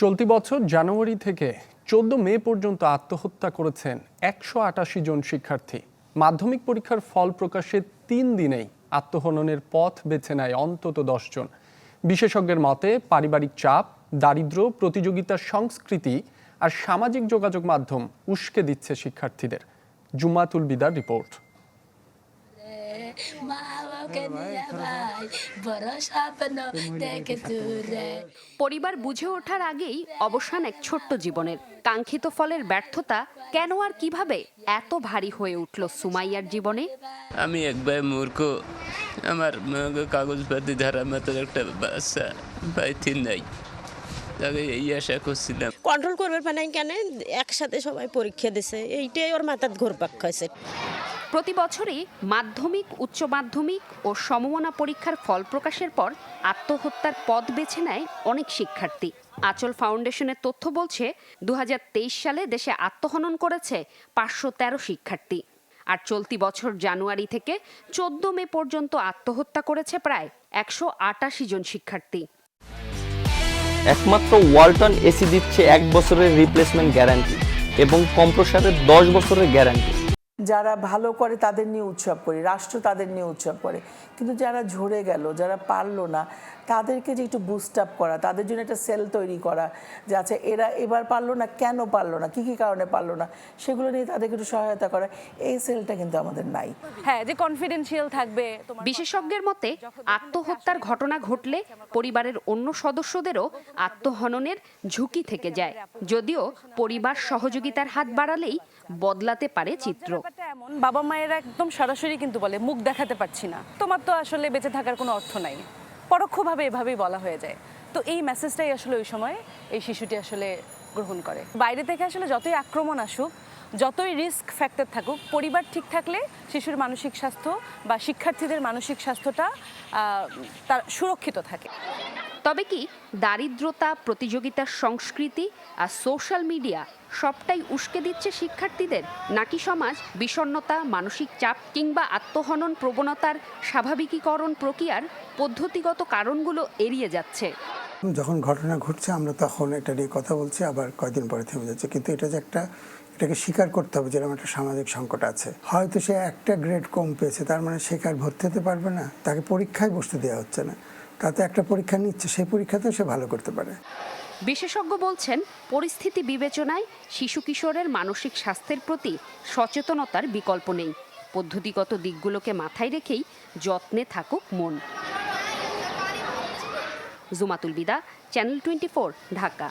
চলতি বছর জানুয়ারি থেকে চোদ্দ মে পর্যন্ত আত্মহত্যা করেছেন একশো আটাশি জন শিক্ষার্থী। মাধ্যমিক পরীক্ষার ফল প্রকাশের তিন দিনেই আত্মহননের পথ বেছে নেয় অন্তত জন। বিশেষজ্ঞের মতে, পারিবারিক চাপ, দারিদ্র্য প্রতিযোগিতার সংস্কৃতি আর সামাজিক যোগাযোগ মাধ্যম উস্কে দিচ্ছে শিক্ষার্থীদের। জুমাতুল বিদার রিপোর্ট। পরিবার বুঝে ওঠার আগেই অবসান এক ছোট্ট জীবনের। কাঙ্ক্ষিত ফলের ব্যর্থতা কেন আর কীভাবে এত ভারী হয়ে উঠল সুমাইয়ার জীবনে? আমি একবার মূর্খ। আমার কাগজপাতি ধারা মতো একটা বাচ্চা পাইতে নাই। তাকে এই আশা করছিলাম। কন্ট্রোল করবে পারে কেন? একসাথে সবাই পরীক্ষা দিছে। এইটাই ওর মাথার ঘুরপাক খাইছে। প্রতি বছরই মাধ্যমিক, উচ্চ মাধ্যমিক ও সমমনা পরীক্ষার ফল প্রকাশের পর আত্মহত্যার পথ বেছে নেয় অনেক শিক্ষার্থী। আচল ফাউন্ডেশনের তথ্য বলছে দু হাজার তেইশ সালে দেশে আত্মহনন করেছে পাঁচশো তেরো শিক্ষার্থী। আর চলতি বছর জানুয়ারি থেকে চোদ্দ মে পর্যন্ত আত্মহত্যা করেছে প্রায় একশো আটাশি জন শিক্ষার্থী। একমাত্র ওয়ালটন এসি দিচ্ছে এক বছরের রিপ্লেসমেন্ট গ্যারান্টি এবং কম্প্রসারের দশ বছরের গ্যারান্টি। যারা ভালো করে তাদের নিয়ে উৎসব করি রাষ্ট্র তাদের নিয়ে উৎসব করে। কিন্তু যারা ঝরে গেল যারা পারল না তাদেরকে যে একটু বুস্ট আপ করা তাদের জন্য একটা সেল তৈরি করা যে আচ্ছা এরা এবার পারল না কেন পারল না কি কি কারণে পারল না সেগুলো নিয়ে তাদেরকে একটু সহায়তা করা এই সেলটা কিন্তু আমাদের নাই। হ্যাঁ যে কনফিডেন্সিয়াল থাকবে বিশেষজ্ঞের মতে আত্মহত্যার ঘটনা ঘটলে পরিবারের অন্য সদস্যদেরও আত্মহননের ঝুঁকি থেকে যায়। যদিও পরিবার সহযোগিতার হাত বাড়ালেই বদলাতে পারে চিত্র। বাবা মায়েরা একদম সরাসরি কিন্তু বলে, মুখ দেখাতে পারছি না। তোমার তো আসলে বেঁচে থাকার কোনো অর্থ নাই। পরোক্ষভাবে এভাবেই বলা হয়ে যায়। তো এই মেসেজটাই আসলে ওই সময় এই শিশুটি আসলে গ্রহণ করে। বাইরে থেকে আসলে যতই আক্রমণ আসুক, যতই রিস্ক ফ্যাক্টর থাকুক, পরিবার ঠিক থাকলে শিশুর মানসিক স্বাস্থ্য বা শিক্ষার্থীদের মানসিক স্বাস্থ্যটা তার সুরক্ষিত থাকে। তবে কি দারিদ্রতা প্রতিযোগিতার সংস্কৃতি আর সোশ্যাল মিডিয়া সবটাই উস্কে দিচ্ছে শিক্ষার্থীদের? নাকি সমাজ বিষণ্ণতা, মানসিক চাপ কিংবা আত্মহনন প্রবণতার স্বাভাবিকীকরণ প্রক্রিয়ার পদ্ধতিগত কারণগুলো এড়িয়ে যাচ্ছে? যখন ঘটনা ঘটছে, আমরা তখন এটা নিয়ে কথা বলছি, আবার কয়দিন পরে থেমে যাচ্ছে। কিন্তু এটা যে একটা, এটাকে স্বীকার করতে হবে যেরকম একটা সামাজিক সংকট আছে। হয়তো সে একটা গ্রেড কম পেয়েছে, তার মানে সে কি আর ভর্তি হতে পারবে না? তাকে পরীক্ষায় বসতে দেওয়া হচ্ছে না। তাতে একটা পরীক্ষা নিচ্ছে, সেই পরীক্ষাতেও সে ভালো করতে পারে। বিশেষজ্ঞ বলছেন, পরিস্থিতি বিবেচনায় শিশু কিশোরের মানসিক স্বাস্থ্যের প্রতি সচেতনতার বিকল্প নেই। পদ্ধতিগত দিকগুলোকে মাথায় রেখেই যত্নে থাকুক মন। Jumatul Bida, channel twenty Dhaka.